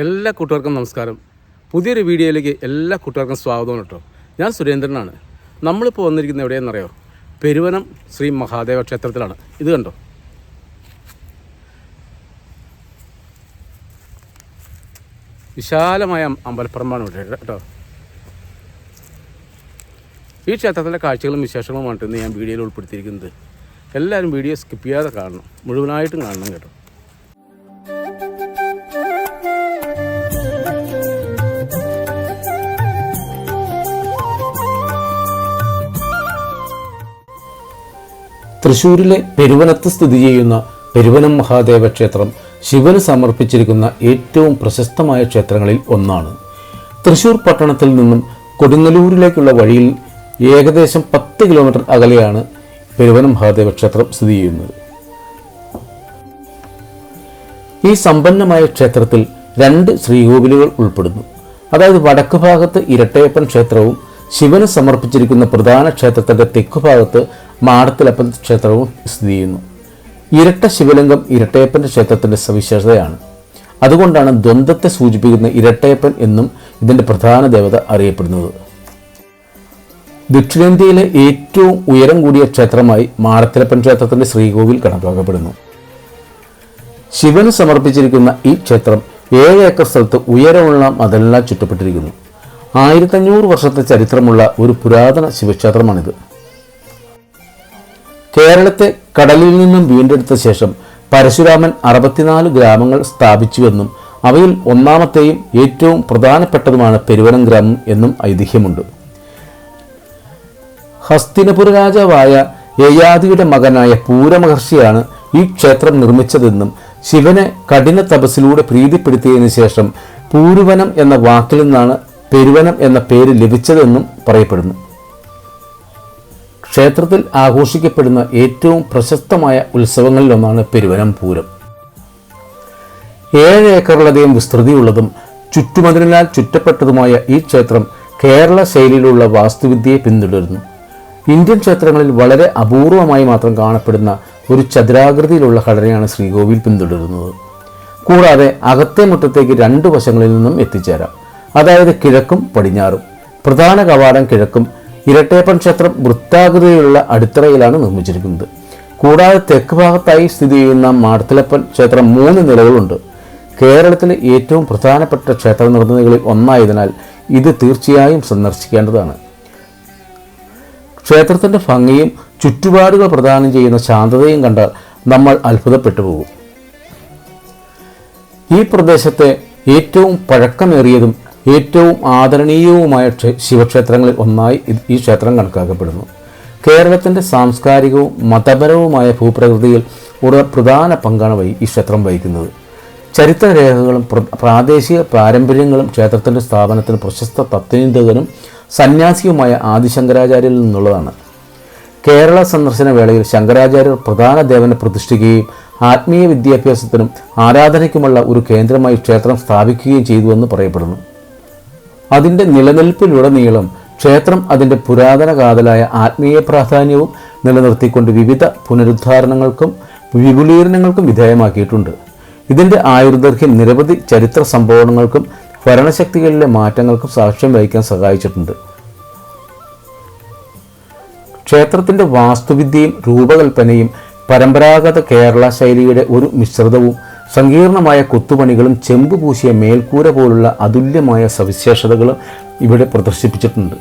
എല്ലാ കൂട്ടുകാർക്കും നമസ്കാരം. പുതിയൊരു വീഡിയോയിലേക്ക് എല്ലാ കൂട്ടുകാർക്കും സ്വാഗതം കേട്ടോ. ഞാൻ സുരേന്ദ്രനാണ്. നമ്മളിപ്പോൾ വന്നിരിക്കുന്നത് എവിടെയെന്നറിയോ പെരുവനം ശ്രീ മഹാദേവ ക്ഷേത്രത്തിലാണ്. ഇത് കണ്ടോ? വിശാലമായ അമ്പലപ്പുറമാണ് ഇവിടെ കേട്ടോ. ഈ ക്ഷേത്രത്തിന്റെ കാഴ്ചകളും വിശേഷങ്ങളുമായിട്ട് ഇന്ന് ഞാൻ വീഡിയോയിൽ ഉൾപ്പെടുത്തിയിരിക്കുന്നത്. എല്ലാവരും വീഡിയോ സ്കിപ്പ് ചെയ്യാതെ കാണണം. മുഴുവനായിട്ടും കാണണം കേട്ടോ. തൃശൂരിലെ പെരുവനത്ത് സ്ഥിതി ചെയ്യുന്ന പെരുവനം മഹാദേവ ക്ഷേത്രം ശിവന് സമർപ്പിച്ചിരിക്കുന്ന ഏറ്റവും പ്രശസ്തമായ ക്ഷേത്രങ്ങളിൽ ഒന്നാണ്. തൃശൂർ പട്ടണത്തിൽ നിന്നും കൊടുങ്ങല്ലൂരിലേക്കുള്ള വഴിയിൽ ഏകദേശം പത്ത് കിലോമീറ്റർ അകലെയാണ് പെരുവനം മഹാദേവ ക്ഷേത്രം സ്ഥിതി ചെയ്യുന്നത്. ഈ സമ്പന്നമായ ക്ഷേത്രത്തിൽ രണ്ട് ശ്രീകോവിലുകൾ ഉൾപ്പെടുന്നു. അതായത് വടക്ക് ഭാഗത്ത് ഇരട്ടയപ്പൻ ക്ഷേത്രവും ശിവന് സമർപ്പിച്ചിരിക്കുന്ന പ്രധാന ക്ഷേത്രത്തിന്റെ തെക്കുഭാഗത്ത് മാടത്തിലപ്പൻ ക്ഷേത്രവും സ്ഥിതി ചെയ്യുന്നു. ഇരട്ട ശിവലിംഗം ഇരട്ടയപ്പന്റെ ക്ഷേത്രത്തിന്റെ സവിശേഷതയാണ്. അതുകൊണ്ടാണ് ദ്വന്ദ്വത്തെ സൂചിപ്പിക്കുന്ന ഇരട്ടയപ്പൻ എന്നും ഇതിന്റെ പ്രധാന ദേവത അറിയപ്പെടുന്നത്. ദക്ഷിണേന്ത്യയിലെ ഏറ്റവും ഉയരം കൂടിയ ക്ഷേത്രമായി മാടത്തിലപ്പൻ ക്ഷേത്രത്തിന്റെ ശ്രീകോവിൽ കണക്കാക്കപ്പെടുന്നു. ശിവന് സമർപ്പിച്ചിരിക്കുന്ന ഈ ക്ഷേത്രം ഏഴ് ഏക്കർ സ്ഥലത്ത് ഉയരമുള്ള മതിലിനാൽ ചുറ്റപ്പെട്ടിരിക്കുന്നു. ആയിരത്തഞ്ഞൂറ് വർഷത്തെ ചരിത്രമുള്ള ഒരു പുരാതന ശിവക്ഷേത്രമാണിത്. കേരളത്തെ കടലിൽ നിന്നും വീണ്ടെടുത്ത ശേഷം പരശുരാമൻ അറുപത്തിനാല് ഗ്രാമങ്ങൾ സ്ഥാപിച്ചുവെന്നും അവയിൽ ഒന്നാമത്തെയും ഏറ്റവും പ്രധാനപ്പെട്ടതുമാണ് പെരുവനം ഗ്രാമം എന്നും ഐതിഹ്യമുണ്ട്. ഹസ്തിനപുര രാജാവായ യയാദിയുടെ മകനായ പൂരമഹർഷിയാണ് ഈ ക്ഷേത്രം നിർമ്മിച്ചതെന്നും ശിവനെ കഠിന തപസ്സിലൂടെ പ്രീതിപ്പെടുത്തിയതിനു ശേഷം പൂരുവനം എന്ന വാക്കിൽ നിന്നാണ് പെരുവനം എന്ന പേര് ലഭിച്ചതെന്നും പറയപ്പെടുന്നു. ക്ഷേത്രത്തിൽ ആഘോഷിക്കപ്പെടുന്ന ഏറ്റവും പ്രശസ്തമായ ഉത്സവങ്ങളിലൊന്നാണ് പെരുവനം പൂരം. ഏഴ് ഏക്കറിലധികം വിസ്തൃതിയുള്ളതും ചുറ്റുമതിലിനാൽ ചുറ്റപ്പെട്ടതുമായ ഈ ക്ഷേത്രം കേരള ശൈലിയിലുള്ള വാസ്തുവിദ്യയെ പിന്തുടരുന്നു. ഇന്ത്യൻ ക്ഷേത്രങ്ങളിൽ വളരെ അപൂർവമായി മാത്രം കാണപ്പെടുന്ന ഒരു ചതുരാകൃതിയിലുള്ള ഘടനയാണ് ശ്രീകോവിൽ പിന്തുടരുന്നത്. കൂടാതെ അകത്തെ മുറ്റത്തേക്ക് രണ്ട് വശങ്ങളിൽ നിന്നും എത്തിച്ചേരാം. അതായത് കിഴക്കും പടിഞ്ഞാറും. പ്രധാന കവാടം കിഴക്കും ഇരട്ടേപ്പൻ ക്ഷേത്രം വൃത്താകൃതിയിലുള്ള അടിത്തറയിലാണ് നിർമ്മിച്ചിരിക്കുന്നത്. കൂടാതെ തെക്ക് ഭാഗത്തായി സ്ഥിതി ചെയ്യുന്ന മാടത്തിലപ്പൻ ക്ഷേത്രം മൂന്ന് നിലകളുണ്ട്. കേരളത്തിലെ ഏറ്റവും പ്രധാനപ്പെട്ട ക്ഷേത്ര നിർമ്മിതികളിൽ ഒന്നായതിനാൽ ഇത് തീർച്ചയായും സന്ദർശിക്കേണ്ടതാണ്. ക്ഷേത്രത്തിന്റെ ഭംഗിയും ചുറ്റുപാടുകൾ പ്രദാനം ചെയ്യുന്ന ശാന്തതയും കണ്ടാൽ നമ്മൾ അത്ഭുതപ്പെട്ടു പോകും. ഈ പ്രദേശത്തെ ഏറ്റവും പഴക്കമേറിയതും ഏറ്റവും ആദരണീയവുമായ ശിവക്ഷേത്രങ്ങളിൽ ഒന്നായി ഈ ക്ഷേത്രം കണക്കാക്കപ്പെടുന്നു. കേരളത്തിന്റെ സാംസ്കാരികവും മതപരവുമായ ഭൂപ്രകൃതിയിൽ ഒരു പ്രധാന പങ്കാണ് വഹി- ഈ ക്ഷേത്രം വഹിക്കുന്നത്. ചരിത്രരേഖകളും പ്ര- പ്രാദേശിക പാരമ്പര്യങ്ങളും ക്ഷേത്രത്തിന്റെ സ്ഥാപനത്തിന് പ്രശസ്ത തത്വചിന്തകനും സന്യാസിയുമായ ആദിശങ്കരാചാര്യരിൽ നിന്നുള്ളതാണ്. കേരള സന്ദർശന വേളയിൽ ശങ്കരാചാര്യർ പ്രധാന ദേവനെ പ്രതിഷ്ഠിക്കുകയും ആത്മീയ വിദ്യാഭ്യാസത്തിനും ആരാധനയ്ക്കുമുള്ള ഒരു കേന്ദ്രമായി ക്ഷേത്രം സ്ഥാപിക്കുകയും ചെയ്തുവെന്ന് പറയപ്പെടുന്നു. അതിന്റെ നിലനിൽപ്പിലുടനീളം ക്ഷേത്രം അതിന്റെ പുരാതന കാതലായ ആത്മീയ പ്രാധാന്യവും നിലനിർത്തിക്കൊണ്ട് വിവിധ പുനരുദ്ധാരണങ്ങൾക്കും വിപുലീകരണങ്ങൾക്കും വിധേയമാക്കിയിട്ടുണ്ട്. ഇതിന്റെ ആയുർദൈർഘ്യം നിരവധി ചരിത്ര സംഭവങ്ങൾക്കും ഭരണശക്തികളിലെ മാറ്റങ്ങൾക്കും സാക്ഷ്യം വഹിക്കാൻ സഹായിച്ചിട്ടുണ്ട്. ക്ഷേത്രത്തിന്റെ വാസ്തുവിദ്യയും രൂപകൽപ്പനയും പരമ്പരാഗത കേരള ശൈലിയുടെ ഒരു മിശ്രിതവും സങ്കീർണമായ കൊത്തുപണികളും ചെമ്പ് പൂശിയ മേൽക്കൂര പോലുള്ള അതുല്യമായ സവിശേഷതകളും ഇവിടെ പ്രദർശിപ്പിച്ചിട്ടുണ്ട്.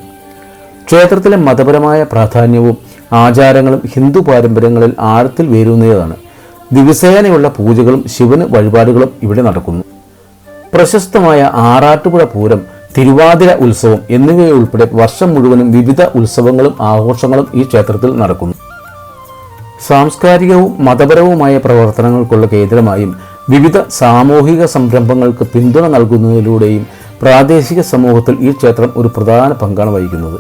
ക്ഷേത്രത്തിലെ മതപരമായ പ്രാധാന്യവും ആചാരങ്ങളും ഹിന്ദു പാരമ്പര്യങ്ങളിൽ ആഴത്തിൽ വേരൂന്നിയതാണ്. ദിവസേനയുള്ള പൂജകളും ശിവന് വഴിപാടുകളും ഇവിടെ നടക്കുന്നു. പ്രശസ്തമായ ആറാട്ടുപുഴ പൂരം തിരുവാതിര ഉത്സവം എന്നിവയുൾപ്പെടെ വർഷം മുഴുവനും വിവിധ ഉത്സവങ്ങളും ആഘോഷങ്ങളും ഈ ക്ഷേത്രത്തിൽ നടക്കുന്നു. സാംസ്കാരികവും മതപരവുമായ പ്രവർത്തനങ്ങൾക്കുള്ള കേന്ദ്രമായും വിവിധ സാമൂഹിക സംരംഭങ്ങൾക്ക് പിന്തുണ നൽകുന്നതിലൂടെയും പ്രാദേശിക സമൂഹത്തിൽ ഈ ക്ഷേത്രം ഒരു പ്രധാന പങ്കാണ് വഹിക്കുന്നത്.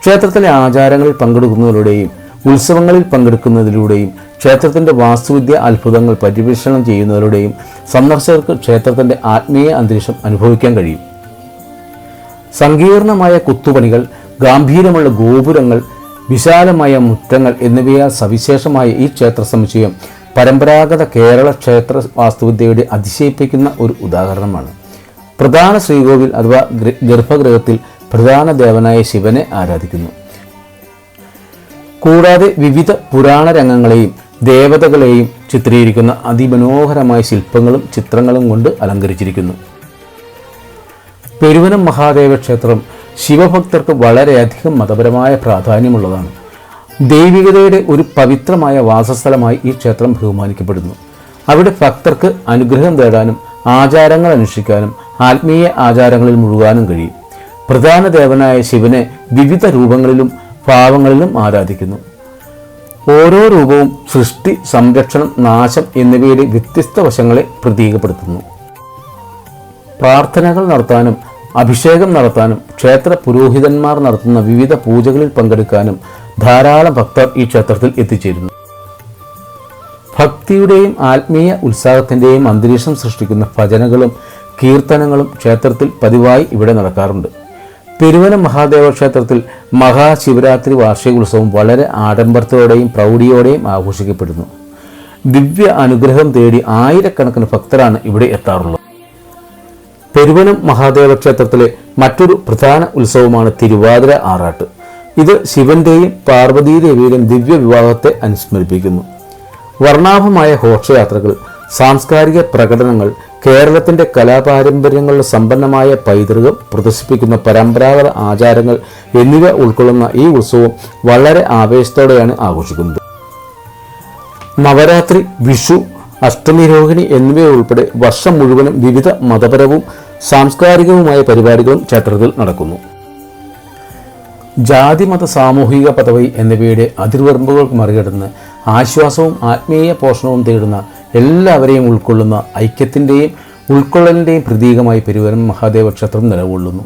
ക്ഷേത്രത്തിലെ ആചാരങ്ങളിൽ പങ്കെടുക്കുന്നതിലൂടെയും ഉത്സവങ്ങളിൽ പങ്കെടുക്കുന്നതിലൂടെയും ക്ഷേത്രത്തിന്റെ വാസ്തുവിദ്യ അത്ഭുതങ്ങൾ പര്യവേഷണം ചെയ്യുന്നതിലൂടെയും സന്ദർശകർക്ക് ക്ഷേത്രത്തിന്റെ ആത്മീയ അന്തരീക്ഷം അനുഭവിക്കാൻ കഴിയും. സങ്കീർണമായ കുത്തുപണികൾ ഗാംഭീര്യമുള്ള ഗോപുരങ്ങൾ വിശാലമായ മുറ്റങ്ങൾ എന്നിവയാൽ സവിശേഷമായ ഈ ക്ഷേത്ര സമുച്ചയം പരമ്പരാഗത കേരള ക്ഷേത്ര വാസ്തുവിദ്യയുടെ അതിശയിപ്പിക്കുന്ന ഒരു ഉദാഹരണമാണ്. പ്രധാന ശ്രീകോവിൽ അഥവാ ഗർഭഗൃഹത്തിൽ പ്രധാന ദേവനായ ശിവനെ ആരാധിക്കുന്നു. കൂടാതെ വിവിധ പുരാണ രംഗങ്ങളെയും ദേവതകളെയും ചിത്രീകരിക്കുന്ന അതിമനോഹരമായ ശില്പങ്ങളും ചിത്രങ്ങളും കൊണ്ട് അലങ്കരിച്ചിരിക്കുന്നു. പെരുവനം മഹാദേവ ക്ഷേത്രം ശിവഭക്തർക്ക് വളരെയധികം മതപരമായ പ്രാധാന്യമുള്ളതാണ്. ദൈവികതയുടെ ഒരു പവിത്രമായ വാസസ്ഥലമായി ഈ ക്ഷേത്രം ബഹുമാനിക്കപ്പെടുന്നു. അവിടെ ഭക്തർക്ക് അനുഗ്രഹം തേടാനും ആചാരങ്ങൾ അനുഷ്ഠിക്കാനും ആത്മീയ ആചാരങ്ങളിൽ മുഴുകാനും കഴിയും. പ്രധാന ദേവനായ ശിവനെ വിവിധ രൂപങ്ങളിലും ഭാവങ്ങളിലും ആരാധിക്കുന്നു. ഓരോ രൂപവും സൃഷ്ടി സംരക്ഷണം നാശം എന്നിവയുടെ വ്യത്യസ്ത വശങ്ങളെ പ്രതീകപ്പെടുത്തുന്നു. പ്രാർത്ഥനകൾ നടത്താനും അഭിഷേകം നടത്താനും ക്ഷേത്ര പുരോഹിതന്മാർ നടത്തുന്ന വിവിധ പൂജകളിൽ പങ്കെടുക്കാനും ധാരാളം ഭക്തർ ഈ ക്ഷേത്രത്തിൽ എത്തിച്ചേരുന്നു. ഭക്തിയുടെയും ആത്മീയ ഉത്സാഹത്തിന്റെയും അന്തരീക്ഷം സൃഷ്ടിക്കുന്ന ഭജനകളും കീർത്തനങ്ങളും ക്ഷേത്രത്തിൽ പതിവായി ഇവിടെ നടക്കാറുണ്ട്. പെരുവനം മഹാദേവ ക്ഷേത്രത്തിൽ മഹാശിവരാത്രി വാർഷികോത്സവം വളരെ ആഡംബരത്തോടെയും പ്രൗഢിയോടെയും ആഘോഷിക്കപ്പെടുന്നു. ദിവ്യ അനുഗ്രഹം തേടി ആയിരക്കണക്കിന് ഭക്തരാണ് ഇവിടെ എത്താറുള്ളത്. പെരുവനം മഹാദേവ ക്ഷേത്രത്തിലെ മറ്റൊരു പ്രധാന ഉത്സവമാണ് തിരുവാതിര ആറാട്ട്. ഇത് ശിവന്റെയും പാർവതീദേവിയുടെയും ദിവ്യ വിവാഹത്തെ അനുസ്മരിപ്പിക്കുന്നു. വർണാഭമായ ഘോഷയാത്രകൾ സാംസ്കാരിക പ്രകടനങ്ങൾ കേരളത്തിന്റെ കലാപാരമ്പര്യങ്ങളുടെ സമ്പന്നമായ പൈതൃകം പ്രദർശിപ്പിക്കുന്ന പരമ്പരാഗത ആചാരങ്ങൾ എന്നിവ ഉൾക്കൊള്ളുന്ന ഈ ഉത്സവം വളരെ ആവേശത്തോടെയാണ് ആഘോഷിക്കുന്നത്. നവരാത്രി വിഷു അഷ്ടമി രോഹിണി എന്നിവയുൾപ്പെടെ വർഷം മുഴുവനും വിവിധ മതപരവും സാംസ്കാരികവുമായ പരിപാടികളും ക്ഷേത്രത്തിൽ നടക്കുന്നു. ജാതിമത സാമൂഹിക പദവി എന്നിവയുടെ അതിർവരമ്പുകൾ മറികടന്ന് ആശ്വാസവും ആത്മീയ പോഷണവും തേടുന്ന എല്ലാവരെയും ഉൾക്കൊള്ളുന്ന ഐക്യത്തിന്റെയും ഉൾക്കൊള്ളലിന്റെയും പ്രതീകമായി പെരുവരം മഹാദേവ ക്ഷേത്രം നിലകൊള്ളുന്നു.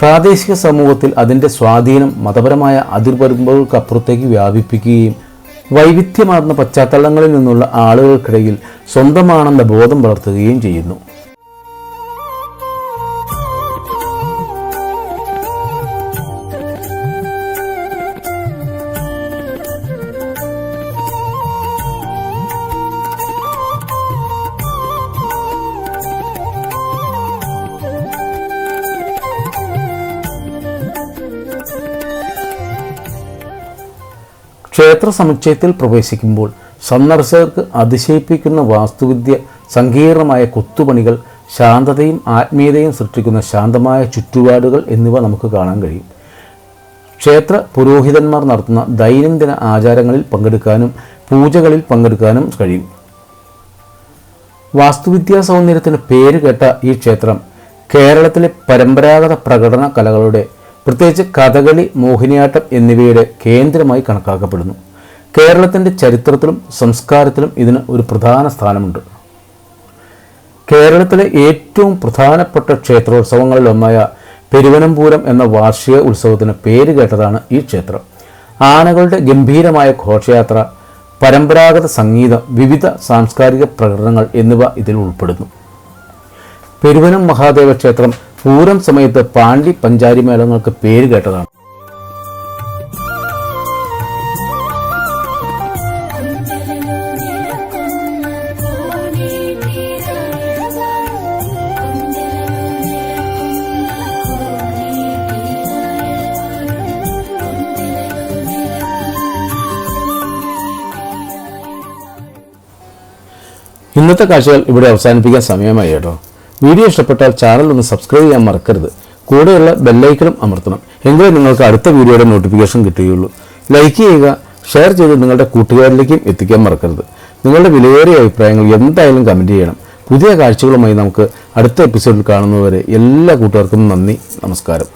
പ്രാദേശിക സമൂഹത്തിൽ അതിന്റെ സ്വാധീനം മതപരമായ അതിർവരമ്പുകൾക്കപ്പുറത്തേക്ക് വ്യാപിപ്പിക്കുകയും വൈവിധ്യമാർന്ന പശ്ചാത്തലങ്ങളിൽ നിന്നുള്ള ആളുകൾക്കിടയിൽ സ്വന്തമാണെന്ന ബോധം വളർത്തുകയും ചെയ്യുന്നു. ക്ഷേത്ര സമുച്ചയത്തിൽ പ്രവേശിക്കുമ്പോൾ സന്ദർശകർക്ക് അതിശയിപ്പിക്കുന്ന വാസ്തുവിദ്യ സങ്കീർണമായ കൊത്തുപണികൾ ശാന്തതയും ആത്മീയതയും സൃഷ്ടിക്കുന്ന ശാന്തമായ ചുറ്റുപാടുകൾ എന്നിവ നമുക്ക് കാണാൻ കഴിയും. ക്ഷേത്ര പുരോഹിതന്മാർ നടത്തുന്ന ദൈനംദിന ആചാരങ്ങളിൽ പങ്കെടുക്കാനും പൂജകളിൽ പങ്കെടുക്കാനും കഴിയും. വാസ്തുവിദ്യാ സൗന്ദര്യത്തിന് പേര് കേട്ട ഈ ക്ഷേത്രം കേരളത്തിലെ പരമ്പരാഗത പ്രകടന കലകളുടെ പ്രത്യേകിച്ച് കഥകളി മോഹിനിയാട്ടം എന്നിവയുടെ കേന്ദ്രമായി കണക്കാക്കപ്പെടുന്നു. കേരളത്തിന്റെ ചരിത്രത്തിലും സംസ്കാരത്തിലും ഇതിന് ഒരു പ്രധാന സ്ഥാനമുണ്ട്. കേരളത്തിലെ ഏറ്റവും പ്രധാനപ്പെട്ട ക്ഷേത്രോത്സവങ്ങളിലൊന്നായ പെരുവനമ്പൂരം എന്ന വാർഷിക ഉത്സവത്തിന് പേര് കേട്ടതാണ് ഈ ക്ഷേത്രം. ആനകളുടെ ഗംഭീരമായ ഘോഷയാത്ര പരമ്പരാഗത സംഗീതം വിവിധ സാംസ്കാരിക പ്രകടനങ്ങൾ എന്നിവ ഇതിൽ ഉൾപ്പെടുന്നു. പെരുവനം മഹാദേവ ക്ഷേത്രം പൂരം സമയത്ത് പാണ്ഡി പഞ്ചാരി മേളങ്ങൾക്ക് പേര് കേട്ടതാണ്. ഇന്നത്തെ കാഴ്ചകൾ ഇവിടെ അവസാനിപ്പിക്കാൻ സമയമായി കേട്ടോ. വീഡിയോ ഇഷ്ടപ്പെട്ടാൽ ചാനൽ ഒന്ന് സബ്സ്ക്രൈബ് ചെയ്യാൻ മറക്കരുത്. കൂടെയുള്ള ബെല്ലൈക്കനും അമർത്തണം. എങ്കിലേ നിങ്ങൾക്ക് അടുത്ത വീഡിയോയുടെ നോട്ടിഫിക്കേഷൻ കിട്ടുകയുള്ളൂ. ലൈക്ക് ചെയ്യുക ഷെയർ ചെയ്ത് നിങ്ങളുടെ കൂട്ടുകാരിലേക്കും എത്തിക്കാൻ മറക്കരുത്. നിങ്ങളുടെ വിലയേറിയ അഭിപ്രായങ്ങൾ എന്തായാലും കമന്റ് ചെയ്യണം. പുതിയ കാഴ്ചകളുമായി നമുക്ക് അടുത്ത എപ്പിസോഡിൽ കാണുന്നതുവരെ എല്ലാ കൂട്ടുകാർക്കും നന്ദി നമസ്കാരം.